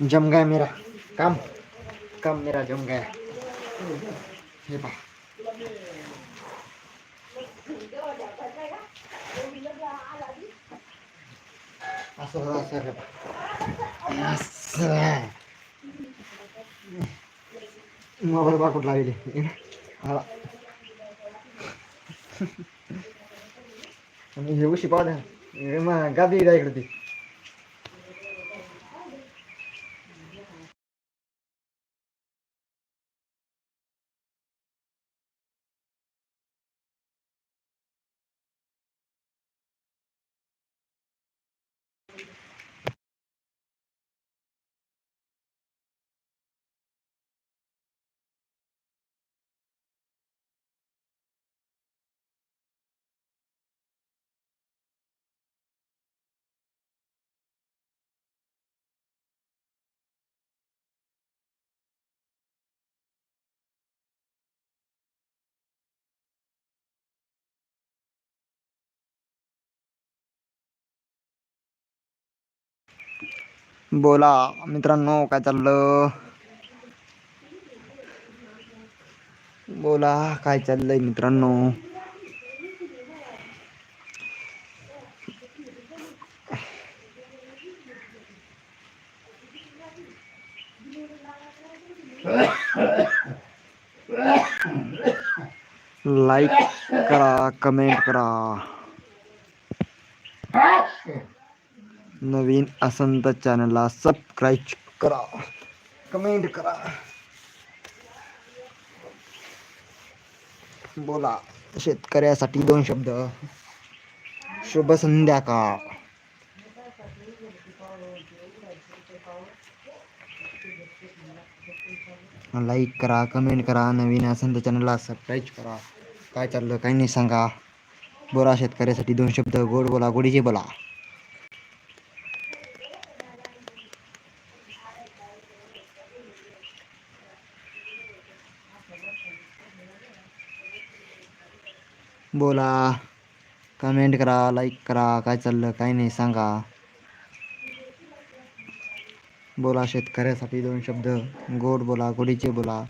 जम गया मेरा. काम. काम मेरा जम गया. हे पहा असं असं हे असं मोबाईल बा कुठला लागले हा आणि हे उशी पाहू द्या. मग गादी द्या इकडे ती. बोला मित्रांनो काय चाललं? बोला काय चाललंय मित्रांनो? लाईक करा कमेंट करा. नवीन असन तर चॅनलला सबस्क्राईब करा, कमेंट करा. बोला, शेतकऱ्यासाठी दोन शब्द. शुभ संध्याकाळ. लाईक करा, कमेंट करा, नवीन असेल तर चॅनलला सबस्क्राईब करा. काय चाललं काही नाही सांगा. बोला, शेतकऱ्यासाठी दोन शब्द. गोड बोला, गोडीचे बोला. बोला. कमेंट करा लाईक करा काय चाललं काय नाही सांगा. बोला शेतकऱ्यासाठी दोन शब्द. गोड बोला गोडीचे बोला.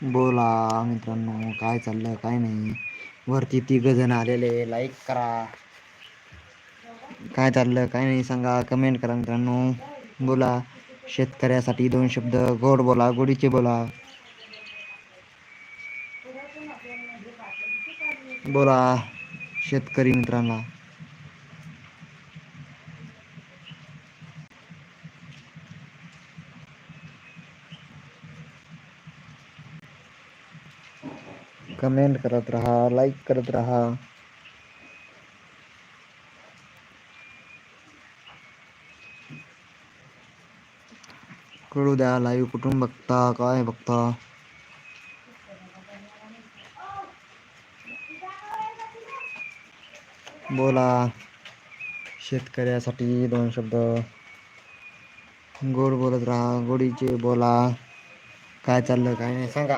बोला मित्रांनो काय चाललं काय नाही. वरती तिघ जण आलेले लाईक करा. काय चाललं काय नाही सांगा कमेंट करा मित्रांनो. बोला शेतकऱ्यासाठी दोन शब्द गोड बोला गोडीचे बोला. बोला शेतकरी मित्रांना. कमेंट करत राहा लाईक करत राहा। कळू द्या लाईव्ह कुठून बघता काय बघता बोला, शेतकऱ्यासाठी दोन शब्द. गोड बोलत राहा, गोडीचे बोला. काय चाललं, काय नाही, सांगा.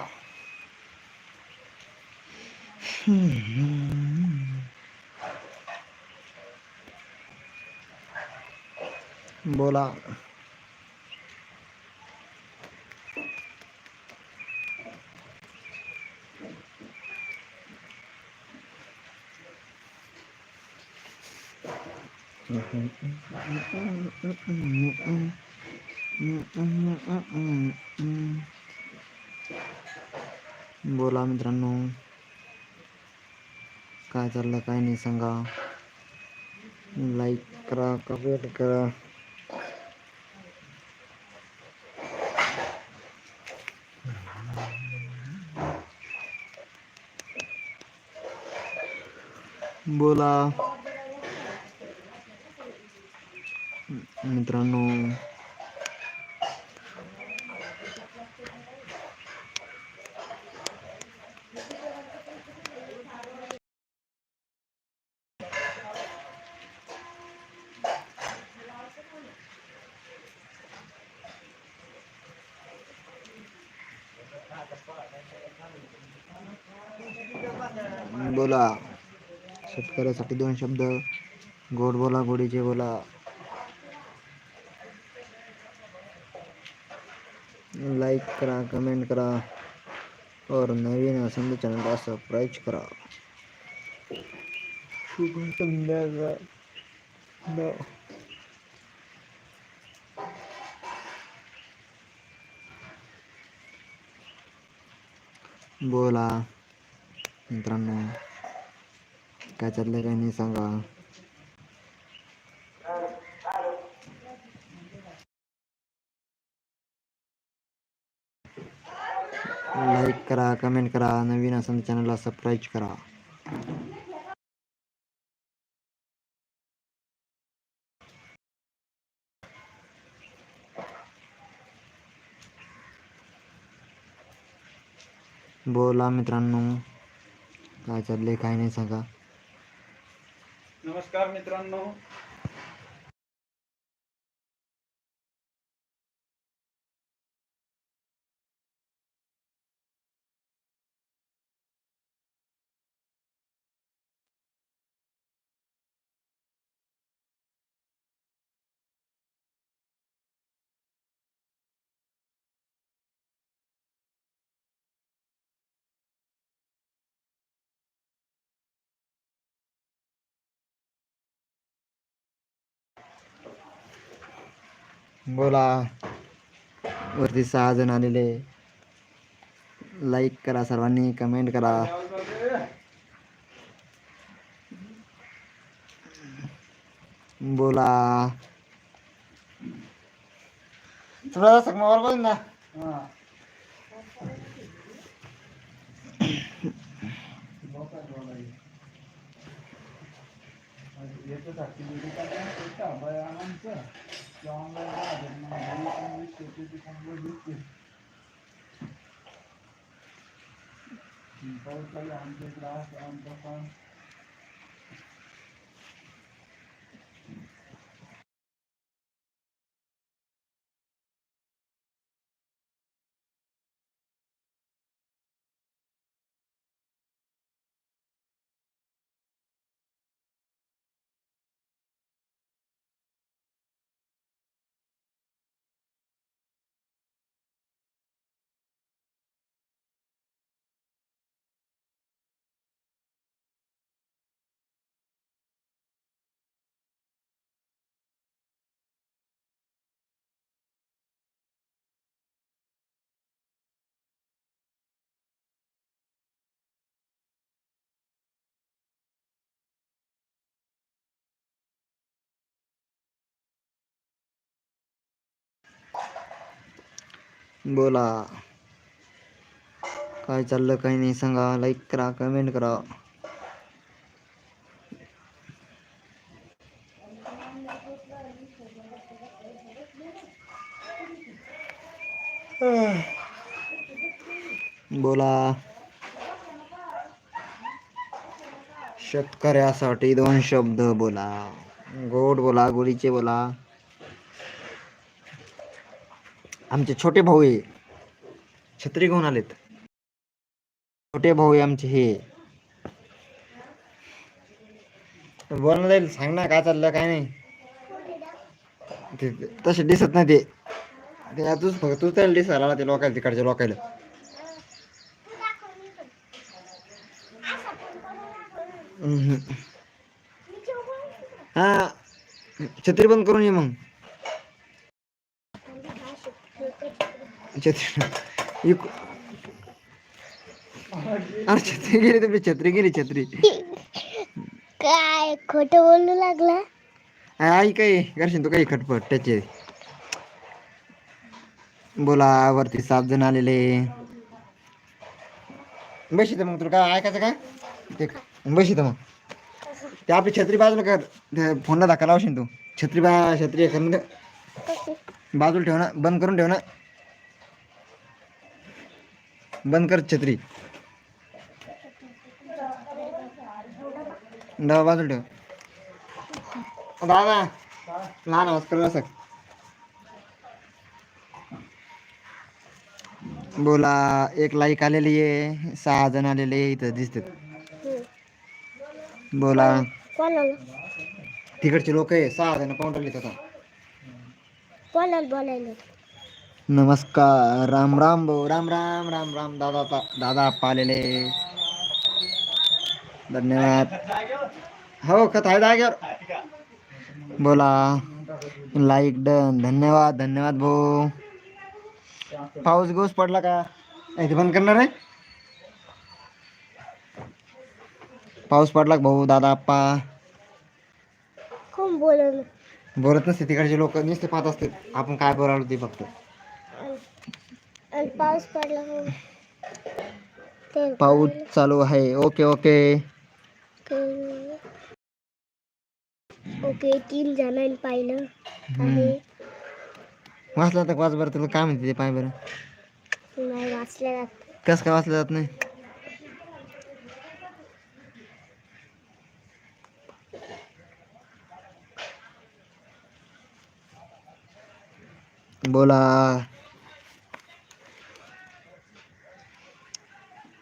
बोला बोला मित्रांनो काय चाललं काय नाही सांगा. लाईक करा कमेंट करा. बोला. मित्रांनो शेतकऱ्यासाठी दोन शब्द. गोड बोला, गोडीचे बोला. लाईक करा कमेंट करा. और नवीन असेल तर चॅनलला सबस्क्राईब करा. शुभ संध्याकाळ बोला. मित्रांनो. काय चाललंय काय नाही सांगा? लाईक करा कमेंट करा, नवीन असेल चॅनलला सबस्क्राईब करा. बोला मित्रांनो, काय चाललंय, काय नाही सांगा. नमस्कार मित्रांनो. बोला. वरती सहा जण आलेले. लाईक करा सर्वांनी कमेंट करा. बोला. तुला जसं मोबाईल ना हा. Thank you. to the. बोला। काय चाललं काही नाही सांगा लाईक करा कमेंट करा. बोला. शेतकऱ्यासाठी दोन शब्द बोला. गोड बोला गोडीचे बोला. आमचे छोटे भाऊ आहे. छत्री घेऊन आलेत. छोटे भाऊ आहे आमचे हे. बोलणं जाईल सांग ना काय चाललं काय नाही. ते तसे दिसत नाही ते. ते तूच फक्त तू त्याला दिसायला आला ते लोकायला तिकडच्या लोकायला. हा. छत्री बंद करून ये मग. छत्री इक- अरे छत्री गेली तुमची छत्री गेली छत्री. काय खोट बोलू लागला? आई काही करशील तू काही खटपट त्याचे. बोला वरती सात जण आलेले. बस इथं मग तुला काय ऐकायचं काय ते बस इथं मग. ते आपली छत्री बाजूला कर. ते फोनला धक्का लावशील तू. छत्री बा छत्री बाजूला ठेव ना बंद करून ठेव ना. बंद कर छत्री. ठेव. दादा लहान आवाज कर असं बोला एक लाईक आलेली आहे सहा जण आलेले इथं दिसतात. बोला. तिकडचे लोक आहे सहा जण पाऊंडरले आता. कोणाला बोलायला? नमस्कार राम राम भाऊ राम राम राम राम दादा पा- दादा आप्पा आलेले धन्यवाद. हो कथा जागेवर. बोला. लाईक डन धन्यवाद धन्यवाद भाऊ. पाऊस गोस पडला का? इथे बंद करणार आहे? पाऊस पडला का भाऊ दादा आप्पा? बोलत नसते तिकडचे लोक नुसते पाहत असते आपण काय बोलावलं ते फक्त आणि पाऊस पडला ते पाऊस चालू आहे. Okay okay. ओके. तीन जणांनी पाहिलं आहे. वाचलं तर वाच बरं तुला काय म्हणते ते पाय बरं? नाही वाचल्या जात. कसं काय वाचलं जात नाही? बोला.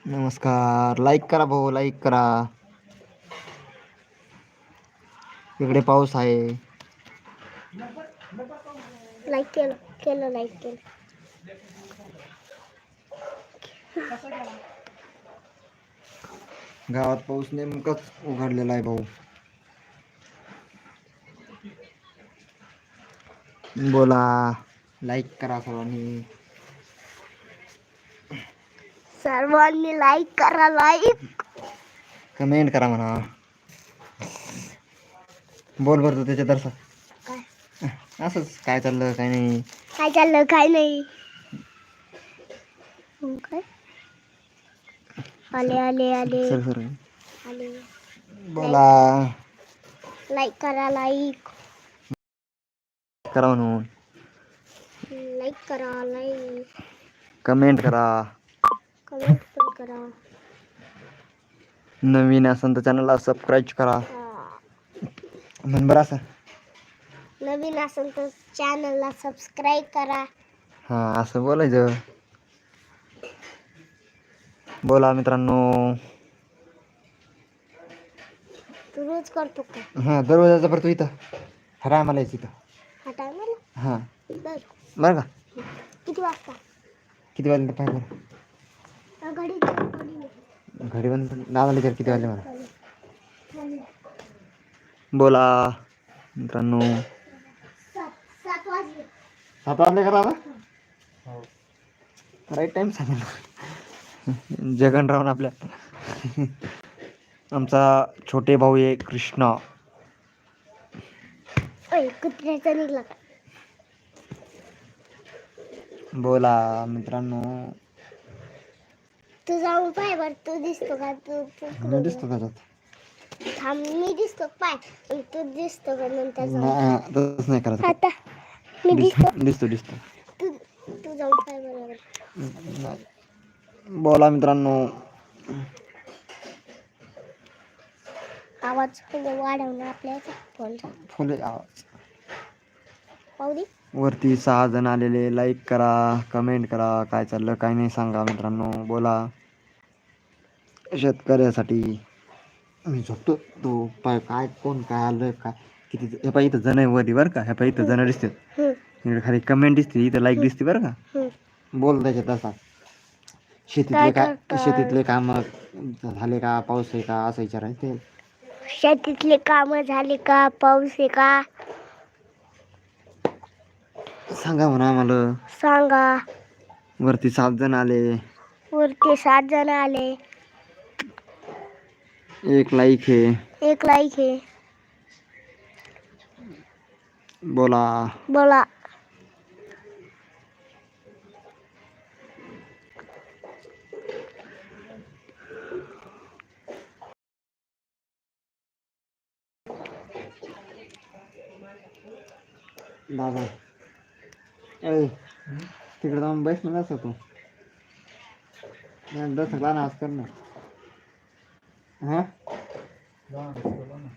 नमस्कार लाईक करा भाऊ लाईक करा. इकडे पाऊस आहे. लाईक केलं केलं लाईक केलं. गावात पाऊस नेमकाच उघडलेला आहे भाऊ. बोला लाईक करा सर्वांनी सर्वांनी लाईक करा लाईक कमेंट करा म्हणा बोल बरं तू त्याच्या काय? असंच काय चाललं काय नाही? काय चाललं काय नाही? मग काय आले आले आले। Sir sir. आले। बोला। लाईक करा लाईक करा म्हणून लाईक करा लाईक कमेंट करा। कमेंट पण करा. नवीन असेल तर चॅनलला सबस्क्राईब करा. हा. म्हण बरं असं. नवीन असेल तर चॅनलला सबस्क्राईब करा. हां असं बोलायचं. बोला मित्रांनो. तू रोज करतो का? हां दरवाजाचा परत इथं. हरा मला यायचं इथं. हा टायमाला हां. बर. बरं का? किती वाजता? किती वाजले बरं अ, घडी बंद दादाला विचार किती वाजले मला? बोला. मित्रांनो. सात वाजले सात वाजले का दादा राईट टाइम सांगितलं जगन आपल्या. आमचा छोटे भाऊ आहे कृष्णा. बोला मित्रांनो. तू जाऊन पाय बर तू दिसतो का? तू मी दिसतो त्याच्यात थांब मी दिसतो पाय आणि तू दिसतो का नंतर जाऊन नाही, तसंच नाही करायचं आता मी दिसतो. दिसतो दिसतो. तू तू जाऊन पाय बरोबर. बोला मित्रांनो. आवाज म्हणजे वाढवणं आपल्या फोनचा फुले. आवाज. पाहू दे. वरती सहा जण आलेले लाईक करा कमेंट करा काय चाललं काय नाही सांगा मित्रांनो बोला. शेतकऱ्यासाठी मी झोपतो तो पाय काय कोण काय आलं काय किती हे पाय इथं जण वरी बरं का? हे पाय इथं जण दिसते इकडे खाली कमेंट दिसते इथं लाईक दिसते बरं का. बोल त्याच्यात असा शेतीतले काय? शेतीतले काम झाले का? पाऊस आहे का? असं विचारायचं ते. शेतीतले काम झाले का? पाऊस आहे का? सांगा म्हणा आम्हाला. सांगा. वरती सात जण आले. वरती सात जण आले. एक लाइक है। एक लाइक है। बोला। बोला। बाबा। तिकडे जाऊन बस ना सको दस सकला नाश करना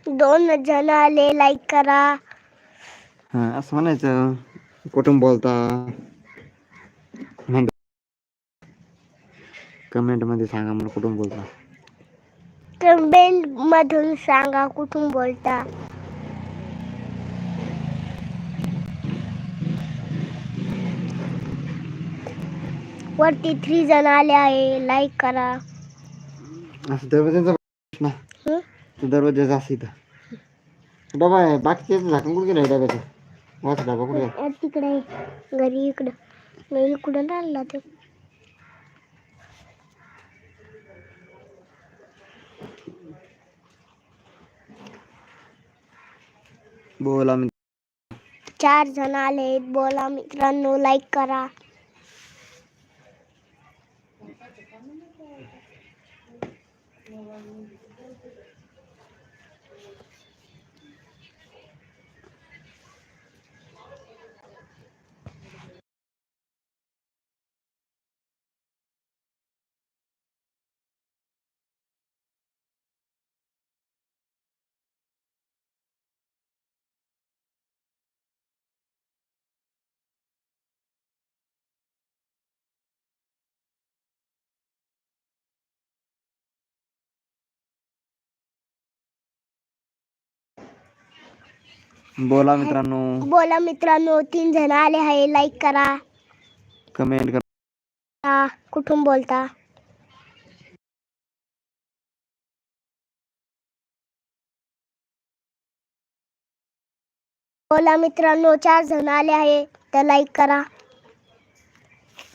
दोन जण आले लाईक करा. हा असं म्हणायचं. कुठून बोलता? कमेंटमध्ये सांगा मला कुठून बोलता? कमेंट मधून सांगा कुठून बोलता. वरती थ्री जण आले आहे लाईक करा. असं दरवाजाचा हं? तो दरवाजाचा असं इथं डबा आहे बाकीचे झाकण कुठे गेलं डब्याचं वाच डबा कुठे? अ, तिकडे आहे. घरी इकडं नाही इकडं आणला ते बोला मी चार जण आले बोला मित्रांनो लाईक करा बोला मित्रांनो. बोला मित्रांनो तीन जण आले आहे. लाईक करा. कमेंट करा. कुठून बोलता? बोला मित्रांनो चार जण आले आहे. तर लाईक करा.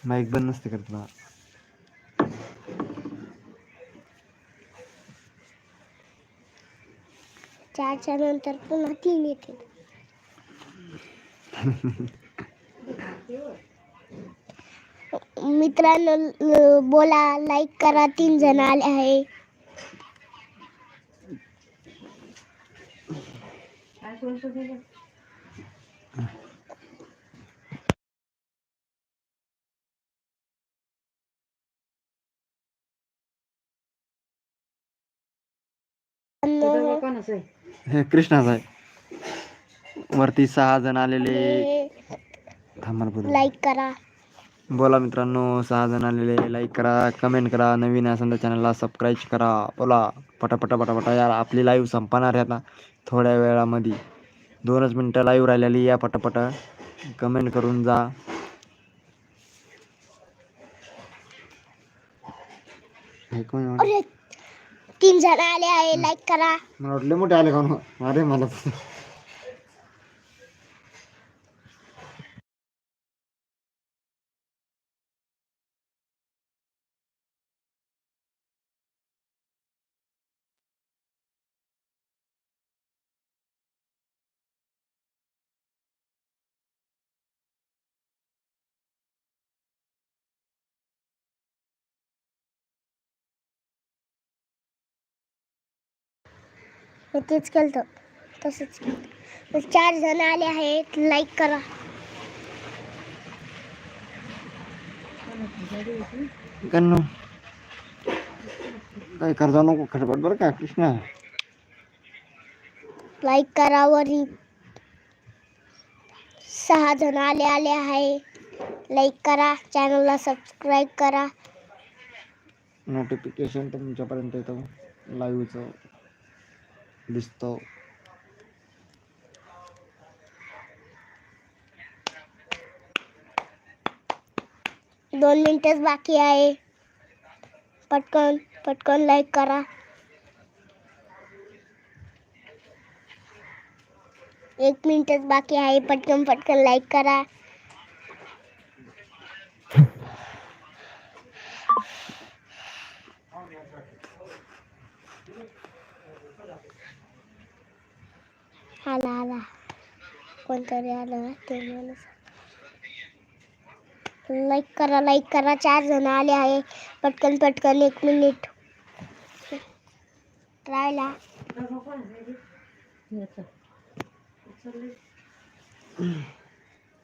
माईक बंद नसते करत चारच्या नंतर पुन्हा तीन येतील. मित्रांनो बोला लाईक करा तीन जण आले आहे. हे कृष्णाच आहे. वरती सहा जण आलेले. थांबा. लाईक करा. बोला मित्रांनो सहा जण आलेले. लाईक करा कमेंट करा. नवीन असेल तर चॅनलला सबस्क्राईब करा. बोला. पटापटा पटापटा. यार आपली लाईव्ह संपणार आहे आता. थोड्या वेळामध्ये. दोनच मिनटं लाईव्ह राहिलेली या पटापटा. कमेंट करून जा. हे कोण तीन जण आले आहे. लाईक करा. मला वाटले मोठे आले का म्हणून. अरे मला मी तेच केलं तसंच केलं चार जण आले आहेत. लाईक करा. काय करता नको. खडपट बरं का कृष्णा. लाईक करा वरी. सहा जण आले आले आहे. लाईक करा. चॅनलला सबस्क्राईब करा. नोटिफिकेशन तुमच्यापर्यंत येतं. लाईव्हचं दिसतं दोन मिनिटच बाकी आहे पटकन पटकन लाईक करा। एक मिनिटच बाकी आहे पटकन पटकन लाईक करा। आला आला कोणतरी आलं ते लाईक करा लाईक करा, चार जन आले आहे पटकन पटकन, एक मिनिट। राहिला